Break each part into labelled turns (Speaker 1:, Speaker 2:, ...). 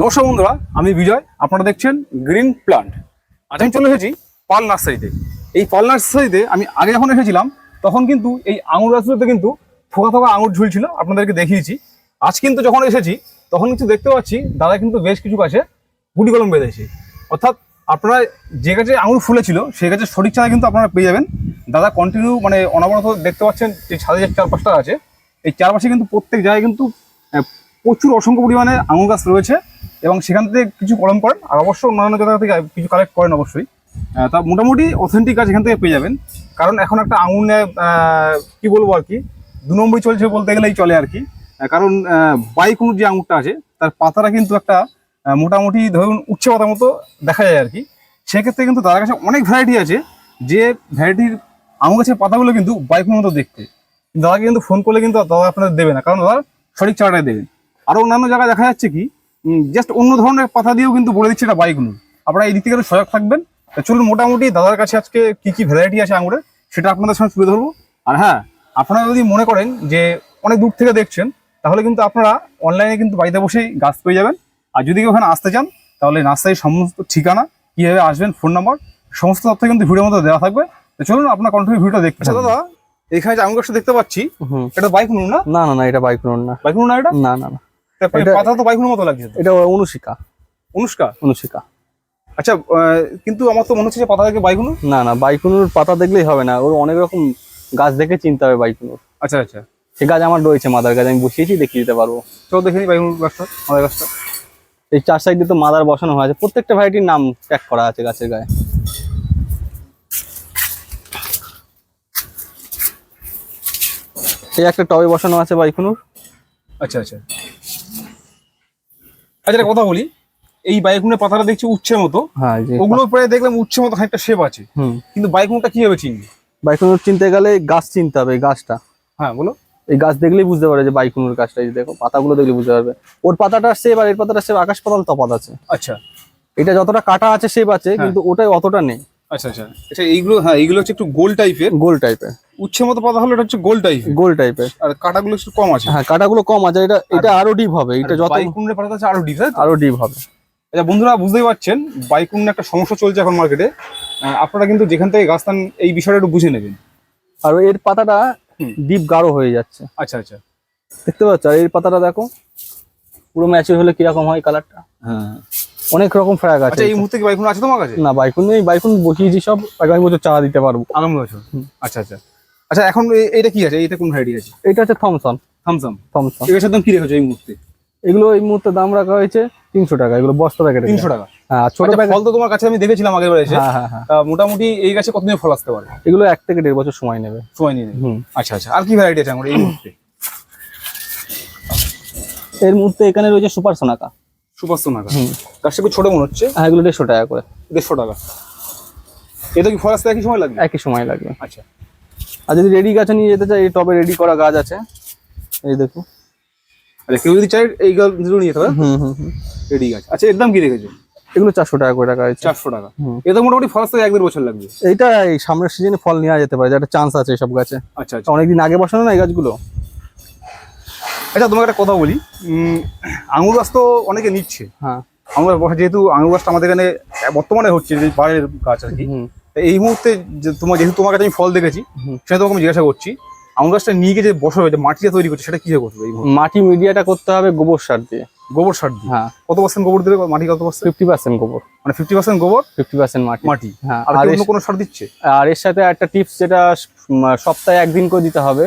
Speaker 1: নমস্কার বন্ধুরা আমি বিজয় আপনারা দেখছেন গ্রিন প্লান্ট আজ আমি চলে এসেছি পাল নার্সারিতে। এই পাল নার্সারিতে আমি আগে যখন এসেছিলাম তখন কিন্তু এই আঙুর গাছগুলোতে কিন্তু ফোকা থোকা আঙুর ঝুলছিল আপনাদেরকে দেখিয়েছি। আজ কিন্তু যখন এসেছি তখন কিন্তু দেখতে পাচ্ছি দাদা কিন্তু বেশ কিছু গাছে গুটি কলম বেঁধেছে। অর্থাৎ আপনারা যে গাছে আঙুর ফুলেছিল সেই গাছের সঠিক চারা কিন্তু আপনারা পেয়ে যাবেন। দাদা কন্টিনিউ মানে অনবরত দেখতে পাচ্ছেন যে ছাদে যে চারপাশটা আছে এই চারপাশে কিন্তু প্রত্যেক জায়গায় কিন্তু প্রচুর অসংখ্য পরিমাণে আঙুর গাছ রয়েছে। এবং সেখান থেকে কিছু কলম করেন, আর অবশ্য অন্যান্য জায়গা থেকে কিছু কালেক্ট করেন অবশ্যই। তা মোটামুটি অথেন্টিক গাছ এখান থেকে পেয়ে যাবেন। কারণ এখন একটা আঙুর নিয়ে কি বলব আর কি, দু নম্বরই চলছে বলতে গেলেই চলে আর কি। কারণ বাইকুনুর যে আঙুরটা আছে, তার পাতাটা কিন্তু একটা মোটামুটি ধরুন উচ্চ পাতা মতো দেখা যায় আর কি। সেক্ষেত্রে কিন্তু তার কাছে অনেক ভ্যারাইটি আছে, যে ভ্যারাইটির আঙুর গাছের পাতাগুলো কিন্তু বাইকুর মতো দেখতে। দাদাকে কিন্তু ফোন করলে কিন্তু দাদা আপনাদের দেবে না, কারণ দাদা সঠিক চারাটাই দেবেন আরও অন্যান্য জায়গায় দেখা যাচ্ছে কি জাস্ট অন্য ধরনের পাতা দিয়েও কিন্তু বলে দিচ্ছে এটা বাইকনুর আপনারা এই দিক থেকে সজাগ থাকবেন। চলুন মোটামুটি দাদার কাছে আজকে কি কি ভ্যারাইটি আছে আঙুরের সেটা আপনাদের সামনে তুলে ধরবো। আর হ্যাঁ আপনারা যদি মনে করেন যে অনেক দূর থেকে দেখছেন তাহলে কিন্তু আপনারা অনলাইনে কিন্তু বাড়িতে বসেই গাছ পেয়ে যাবেন। আর যদি কেউ ওখানে আসতে চান তাহলে নার্সারির সমস্ত ঠিকানা কীভাবে আসবেন ফোন নাম্বার সমস্ত তথ্য কিন্তু ভিডিওর মধ্যে দেওয়া থাকবে। তো চলুন আপনার কন্টিনিউ ভিডিওটা দেখতে আচ্ছা দাদা এখানে যে আঙুর দেখতে পাচ্ছি
Speaker 2: হুম।
Speaker 1: এটা বাইকুনুর না?
Speaker 2: না না না এটা বাইক নুন না।
Speaker 1: বাইকুনুর না এটা?
Speaker 2: না না না।
Speaker 1: পাতা তো বাইকুনুর মতো লাগছে তো।
Speaker 2: এটা অনুশিকা।
Speaker 1: অনুষ্কা
Speaker 2: অনুশিকা।
Speaker 1: আচ্ছা কিন্তু আমার তো মনে হচ্ছে যে পাতা থেকে বাইকুনুর
Speaker 2: না না বাইকুনুর পাতা দেখলেই হবে না। ওর অনেক রকম গাছ দেখে চিনতে হবে বাইকুনুর।
Speaker 1: আচ্ছা আচ্ছা।
Speaker 2: সে গাছ আমার রয়েছে মাদার গাছ আমি বসিয়েছি দেখিয়ে দিতে পারব।
Speaker 1: চলো দেখে বাইকুনুর গাছটা আমাদের গাছটা।
Speaker 2: এই চার সাইডে তো মাদার বসানো হয়েছে। প্রত্যেকটা ভ্যারাইটির নাম ট্যাগ করা আছে গাছের গায়ে। এই একটা টবে বসানো আছে বাইকুনুর।
Speaker 1: আচ্ছা আচ্ছা। আচ্ছা একটা কথা বলি। এই বাইকুনের পাতাটা দেখছি উচ্ছের মতো।
Speaker 2: হ্যাঁ
Speaker 1: ওগুলো প্রায় দেখলাম উচ্ছের মতো খানিকটা শেপ আছে।
Speaker 2: হুম।
Speaker 1: কিন্তু বাইকুনটা কীভাবে চিনবে?
Speaker 2: বাইকুনুর চিনতে গেলে গাছ চিনতে হবে গাছটা।
Speaker 1: হ্যাঁ বলো।
Speaker 2: এই গাছ দেখলেই বুঝতে পারে যে বাইকুনুর গাছটা এই দেখো পাতাগুলো দেখলে বুঝতে পারবে। ওর পাতাটা সেব আর এর পাতাটা সেব আকাশ পাতাল তফাত আছে।
Speaker 1: আচ্ছা।
Speaker 2: এটা যতটা কাটা আছে সেব আছে কিন্তু ওটাই অতটা নেই।
Speaker 1: আচ্ছা আচ্ছা। আচ্ছা এইগুলো হ্যাঁ এইগুলো হচ্ছে একটু গোল টাইপের
Speaker 2: গোল টাইপের
Speaker 1: উচ্ছে মতো পাতা হলো এটা হচ্ছে গোল টাইপের
Speaker 2: গোল টাইপের
Speaker 1: আর কাটাগুলো একটু কম আছে।
Speaker 2: হ্যাঁ কাটাগুলো কম আছে এটা এটা আরও ডিপ হবে এটা যত
Speaker 1: বাইকুনের পাতা আছে আরও ডিপ
Speaker 2: আরও ডিপ হবে।
Speaker 1: আচ্ছা বন্ধুরা বুঝতেই পারছেন বাইকুন একটা সমস্যা চলছে এখন মার্কেটে আপনারা কিন্তু যেখান থেকে গাছ টান এই বিষয়টা একটু বুঝে নেবেন।
Speaker 2: আর এর পাতাটা ডিপ গাঢ় হয়ে যাচ্ছে।
Speaker 1: আচ্ছা আচ্ছা।
Speaker 2: দেখতে পাচ্ছ? আর এর পাতাটা দেখো পুরো ম্যাচিউর হলে কীরকম হয় কালারটা
Speaker 1: হ্যাঁ।
Speaker 2: অনেক রকম ফ্র্যাগ আছে
Speaker 1: আচ্ছা এই মুহূর্তে কি বাইকুন আছে তোমার কাছে?
Speaker 2: না বাইকুন নেই বাইকুন বসিয়েছি সব আগামী বছর চারা দিতে পারব।
Speaker 1: আগামী বছর আচ্ছা আচ্ছা। আচ্ছা এখন এ- এইটা কি আছে? এইটা কোন ভ্যারাইটি আছে?
Speaker 2: এটা হচ্ছে থমসন থমসন
Speaker 1: এই গাছের দাম কি রেখেছো এই মুহূর্তে?
Speaker 2: এগুলো এই মুহূর্তে দাম রাখা হয়েছে তিনশো টাকা এগুলো বস্তা প্যাকেট
Speaker 1: তিনশো টাকা।
Speaker 2: হ্যাঁ ছোট
Speaker 1: আচ্ছা, ফল তো তোমার কাছে আমি দেখেছিলাম আগের এসে।
Speaker 2: হ্যাঁ হ্যাঁ হ্যাঁ।
Speaker 1: মোটামুটি এই গাছে কতদিন ফল আসতে পারে?
Speaker 2: এগুলো এক থেকে দেড় বছর সময় নেবে।
Speaker 1: সময় নিয়ে আচ্ছা আচ্ছা। আর কি ভ্যারাইটি আছে আমার এই মুহূর্তে?
Speaker 2: এর মুহূর্তে এখানে রয়েছে সুপার সোনাকা।
Speaker 1: সুপার সোনাকা
Speaker 2: হুম।
Speaker 1: গাছটা একটু ছোট মনে হচ্ছে?
Speaker 2: হ্যাঁ এগুলো দেড়শো টাকা করে।
Speaker 1: দেড়শো টাকা। এটা কি ফল আসতে একই সময় লাগবে?
Speaker 2: একই সময় লাগবে।
Speaker 1: আচ্ছা।
Speaker 2: আর যদি রেডি গাছে নিয়ে যেতে চাই এই টবে রেডি করা গাছ আছে। এই দেখো।
Speaker 1: আচ্ছা কেউ যদি চাই এই গাছগুলো নিয়ে যেতে হবে
Speaker 2: হুম হুম হুম।
Speaker 1: রেডি গাছ। আচ্ছা এর দাম কি রেখেছো?
Speaker 2: এগুলো চারশো টাকা করে হয়েছে।
Speaker 1: চারশো টাকা। এটা মোটামুটি ফল আসতে এক দেড় বছর লাগবে।
Speaker 2: এইটা এই সামনের সিজনে ফল নেওয়া যেতে পারে একটা চান্স আছে সব গাছে।
Speaker 1: আচ্ছা আচ্ছা।
Speaker 2: অনেকদিন আগে বসানো না এই গাছগুলো?
Speaker 1: আচ্ছা তোমাকে একটা কথা বলি। আঙুর গাছ তো অনেকে নিচ্ছে।
Speaker 2: হ্যাঁ।
Speaker 1: আঙুর গাছ যেহেতু আঙুর গাছটা আমাদের এখানে বর্তমানে হচ্ছে যে বাইরের গাছ আর কি। এই মুহূর্তে তোমার যেহেতু তোমার কাছে আমি ফল দেখেছি। সেটা তোমাকে আমি জিজ্ঞাসা করছি আঙুর গাছটা নিয়ে গিয়ে যে বসাবে যে মাটিটা তৈরি করছে সেটা কীভাবে করতে হবে
Speaker 2: মাটি মিডিয়াটা করতে হবে গোবর সার দিয়ে।
Speaker 1: গোবর সার দিয়ে?
Speaker 2: হ্যাঁ।
Speaker 1: কত পার্সেন্ট গোবর দেবে? মাটি কত পার্সেন্ট
Speaker 2: ফিফটি পার্সেন্ট গোবর।
Speaker 1: মানে ফিফটি পার্সেন্ট গোবর?
Speaker 2: ফিফটি পার্সেন্ট মাটি।
Speaker 1: মাটি।
Speaker 2: হ্যাঁ
Speaker 1: আর অন্য কোনো সার দিচ্ছে?
Speaker 2: আর এর সাথে একটা টিপস যেটা সপ্তাহে একদিন করে দিতে হবে।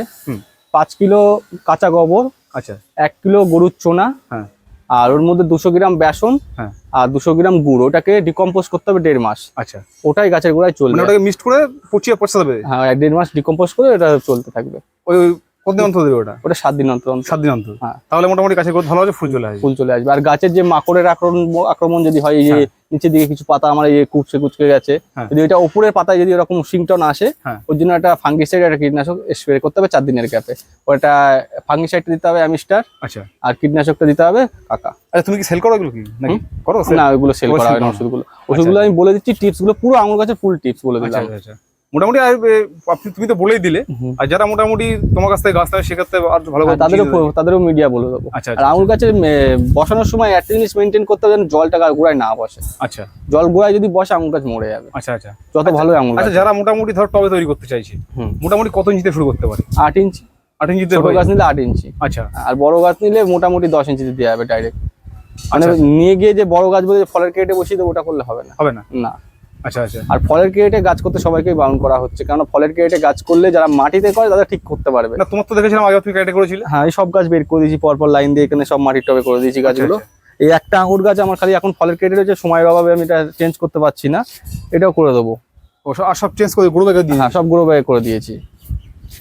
Speaker 2: পাঁচ কিলো কাঁচা গোবর
Speaker 1: আচ্ছা।
Speaker 2: এক কিলো গরুর চোনা
Speaker 1: হ্যাঁ।
Speaker 2: আর ওর মধ্যে দুশো গ্রাম বেসন
Speaker 1: হ্যাঁ।
Speaker 2: আর দুশো গ্রাম গুড়। ওটাকে ডিকম্পোজ করতে হবে দেড় মাস।
Speaker 1: আচ্ছা।
Speaker 2: ওটাই গাছের গোড়ায়
Speaker 1: মানে
Speaker 2: চলবে
Speaker 1: ওটাকে মিক্সড করে পচিয়ে পচা হবে?
Speaker 2: হ্যাঁ এক দেড় মাস ডিকম্পোজ করে এটা চলতে থাকবে।
Speaker 1: ওই কতদিন অন্তর দেবে ওটা?
Speaker 2: ওটা সাত দিন অন্তর অন্তর।
Speaker 1: সাত দিন অন্তর।
Speaker 2: হ্যাঁ।
Speaker 1: তাহলে মোটামুটি গাছের গ্রোথ ভালো আছে ফুল চলে আসবে।
Speaker 2: ফুল চলে আসবে। আর গাছের যে মাকড়ের আক্রমণ আক্রমণ যদি হয় এই যে
Speaker 1: হ্যাঁ।
Speaker 2: নিচের দিকে কিছু পাতা আমার এই কুচকে কুচকে গেছে
Speaker 1: হ্যাঁ।
Speaker 2: যদি এটা উপরের পাতায় যদি এরকম সিংটন আসে। ওর জন্য একটা ফাঙ্গিসাইড একটা কীটনাশক স্প্রে করতে হবে চার দিনের গ্যাপে ওটা ফাঙ্গিসাইডটা দিতে হবে অ্যামিস্টার
Speaker 1: আচ্ছা।
Speaker 2: আর কীটনাশকটা দিতে হবে কাকা।
Speaker 1: আচ্ছা তুমি কি সেল করো এগুলো কি? নাকি করো
Speaker 2: না ওগুলো সেল করা হয় না
Speaker 1: হয় না।
Speaker 2: ওষুধগুলো। ওষুধগুলো আমি বলে দিচ্ছি টিপসগুলো পুরো আমার কাছে ফুল টিপস বলে
Speaker 1: আচ্ছা
Speaker 2: দিলাম
Speaker 1: আচ্ছা আচ্ছা। মোটামুটি আর আপনি তুমি তো বলেই দিলে। আর যারা মোটামুটি তোমার কাছ থেকে গাছ নেবে সেক্ষেত্রে আর ভালো
Speaker 2: হ্যাঁ, তাদেরও তাদেরও মিডিয়া বলে দেবো।
Speaker 1: আচ্ছা
Speaker 2: আর
Speaker 1: আচ্ছা
Speaker 2: আঙুর গাছের বসানোর সময় একটা জিনিস মেনটেন করতে হবে যেন জলটা গোড়ায় না বসে।
Speaker 1: আচ্ছা।
Speaker 2: জল গোড়ায় যদি বসে আঙুর গাছ মরে যাবে।
Speaker 1: আচ্ছা আচ্ছা।
Speaker 2: যত ভালো আঙুর গাছ
Speaker 1: আচ্ছা যারা মোটামুটি ধর টবে তৈরি করতে চাইছে। মোটামুটি কত ইঞ্চিতে শুরু করতে পারে?
Speaker 2: আট ইঞ্চি।
Speaker 1: আট ইঞ্চিতে
Speaker 2: ছোট গাছ নিলে আট ইঞ্চি।
Speaker 1: আচ্ছা।
Speaker 2: আর বড় গাছ নিলে মোটামুটি দশ ইঞ্চিতে দেওয়া যাবে ডাইরেক্ট মানে
Speaker 1: আচ্ছা।
Speaker 2: নিয়ে গিয়ে যে বড় গাছ বলে ফলের কেটে বসিয়ে দেবো ওটা করলে হবে না।
Speaker 1: হবে না।
Speaker 2: না।
Speaker 1: আচ্ছা আচ্ছা।
Speaker 2: আর ফলের কেটে গাছ করতে সবাইকেই বারণ করা হচ্ছে কারণ ফলের কেটে গাছ করলে যারা মাটিতে করে তারা ঠিক করতে পারবে।
Speaker 1: না তোমার তো দেখেছিলাম আগে তুমি ক্যারেটে করেছিলে।
Speaker 2: হ্যাঁ এই সব গাছ বের করে দিয়েছি পরপর লাইন দিয়ে এখানে সব মাটির টবে করে দিয়েছি গাছগুলো। এই একটা আঙুর গাছ আমার খালি এখন ফলের কেটে রয়েছে সময়ের অভাবে আমি এটা চেঞ্জ করতে পারছি না। এটাও করে দেবো।
Speaker 1: আর সব চেঞ্জ করে গুঁড়ো ব্যাগে দিয়ে
Speaker 2: হ্যাঁ সব গুঁড়ো ব্যাগে করে দিয়েছি।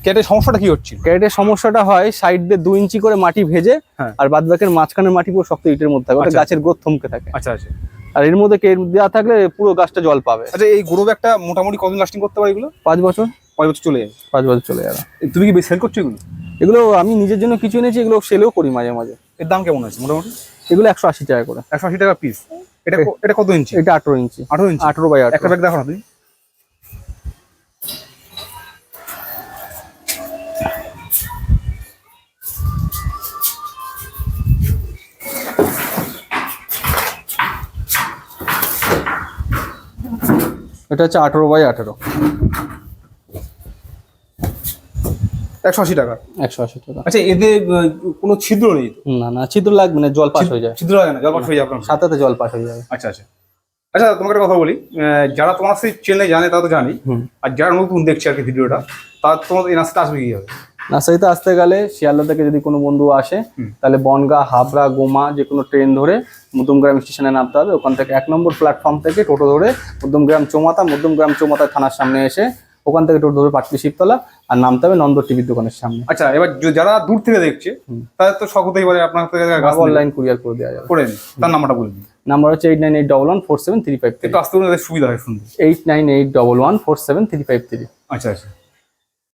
Speaker 1: ক্যারেটে সমস্যাটা কি হচ্ছিল
Speaker 2: কেটের সমস্যাটা হয় সাইড দিয়ে দু ইঞ্চি করে মাটি ভেজে
Speaker 1: হ্যাঁ।
Speaker 2: আর বাদ বাকের মাঝখানের মাটি পুরো শক্ত ইটের মধ্যে থাকে ওটা
Speaker 1: আচ্ছা।
Speaker 2: গাছের গ্রোথ থমকে থাকে।
Speaker 1: আচ্ছা আচ্ছা।
Speaker 2: আর এর মধ্যে দেওয়া থাকলে পুরো গাছটা জল পাবে।
Speaker 1: আচ্ছা এই গুঁড়ো একটা মোটামুটি কতদিন লাস্টিং করতে পারে এগুলো?
Speaker 2: পাঁচ বছর।
Speaker 1: পাঁচ বছর চলে যাবে
Speaker 2: পাঁচ বছর চলে যাবে।
Speaker 1: তুমি কি সেল করছ এগুলো?
Speaker 2: এগুলো আমি নিজের জন্য কিছু এনেছি এগুলো সেলেও করি মাঝে মাঝে।
Speaker 1: এর দাম কেমন আছে মোটামুটি?
Speaker 2: এগুলো একশো আশি টাকা করে।
Speaker 1: একশো আশি টাকা পিস এটা এটা কত ইঞ্চি
Speaker 2: এটা আঠেরো ইঞ্চি
Speaker 1: আঠারো ইঞ্চি
Speaker 2: আঠেরো বাই
Speaker 1: একটা ব্যাগ দেখো না তুমি।
Speaker 2: এটা হচ্ছে আঠেরো বাই আঠেরো।
Speaker 1: একশো আশি টাকা।
Speaker 2: একশো আশি টাকা।
Speaker 1: আচ্ছা এতে কোনো ছিদ্র নেই
Speaker 2: না না ছিদ্র লাগবে না জল পাস হয়ে যায়।
Speaker 1: ছিদ্র লাগে না জল পাস হয়ে যাবে।
Speaker 2: সাথে জল পাস হয়ে যাবে
Speaker 1: আচ্ছা আচ্ছা। আচ্ছা তোমাকে একটা কথা বলি। যারা তোমার সেই চেনে জানে তারা তো জানি আর যারা নতুন দেখছে আর কি ভিডিওটা তার তোমার এই নাচটা আসবে কি হবে
Speaker 2: নার্সারিতে আসতে গেলে শিয়ালদা থেকে যদি কোনো বন্ধু আসে তাহলে বনগা হাবড়া গোমা যে কোনো ট্রেন ধরে মধ্যমগ্রাম স্টেশনে নামতে হবে। ওখান থেকে এক নম্বর প্ল্যাটফর্ম থেকে টোটো ধরে মধ্যমগ্রাম চৌমাথা মধ্যমগ্রাম চৌমাথা থানার সামনে এসে ওখান থেকে টোটো ধরে পাটলি শিবতলা আর নামতে হবে নন্দ টিভির দোকানের সামনে।
Speaker 1: আচ্ছা এবার যারা দূর থেকে দেখছে। তাদের তো শখ হতেই পারে আপনার
Speaker 2: অনলাইন কুরিয়ার করে দেওয়া যাবে।
Speaker 1: করে তার নাম্বারটা বলে দিন।
Speaker 2: নাম্বার হচ্ছে eight nine eight double one four seven three five three
Speaker 1: আসতে সুবিধা হয় শুনতে
Speaker 2: eight nine eight double one four seven three five three
Speaker 1: আচ্ছা আচ্ছা।